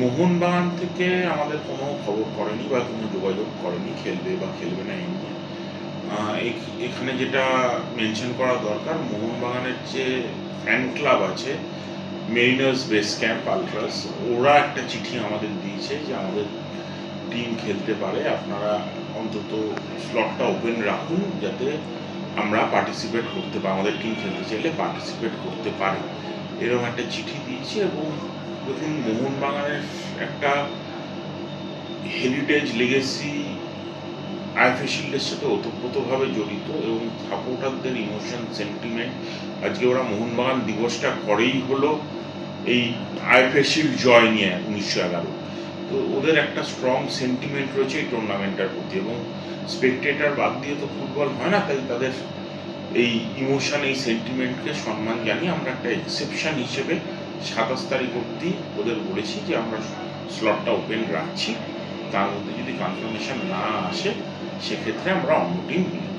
মোহনবাগান থেকে আমাদের কোনো খবর করেনি বা কোনো যোগাযোগ করেনি, খেলবে বা খেলবে না এই নিয়ে। এখানে যেটা মেনশন করা দরকার, মোহনবাগানের যে ফ্যান ক্লাব আছে মেরিনার্স বেস ক্যাম্প আলট্রাস ওরা একটা চিঠি আমাদের দিয়েছে যে আমাদের টিম খেলতে পারে। আপনারা অন্তত স্লটটা ওপেন রাখুন যাতে আমরা পার্টিসিপেট করতে পারি আমাদের টিম খেলতে চাইলে পার্টিসিপেট করতে পারে। এরকম একটা চিঠি দিয়েছি এবং দেখুন মোহনবাগানের একটা হেরিটেজ লেগেসি আইএফএ শিল্ডের সাথে ওতপ্রোতভাবে জড়িত এবং সাপোর্টারদের ইমোশন সেন্টিমেন্ট আজকে ওরা মোহনবাগান দিবসটা করেই হলো এই আইএফএ শিল্ড জয় নিয়ে উনিশশো এগারো। তো ওদের একটা স্ট্রং সেন্টিমেন্ট রয়েছে এই টুর্নামেন্টটার প্রতি এবং স্পেকটেটার বাদ দিয়ে তো ফুটবল হয় না, তাই তাদের এই ইমোশন এই সেন্টিমেন্টকে সম্মান জানিয়ে আমরা একটা এক্সেপশন হিসেবে সাতাশ তারিখ অব্দি ওদের বলেছি যে আমরা স্লটটা ওপেন রাখছি। তার মধ্যে যদি কনফার্মেশন না আসে, সেক্ষেত্রে আমরা অন্য টিম নিয়ে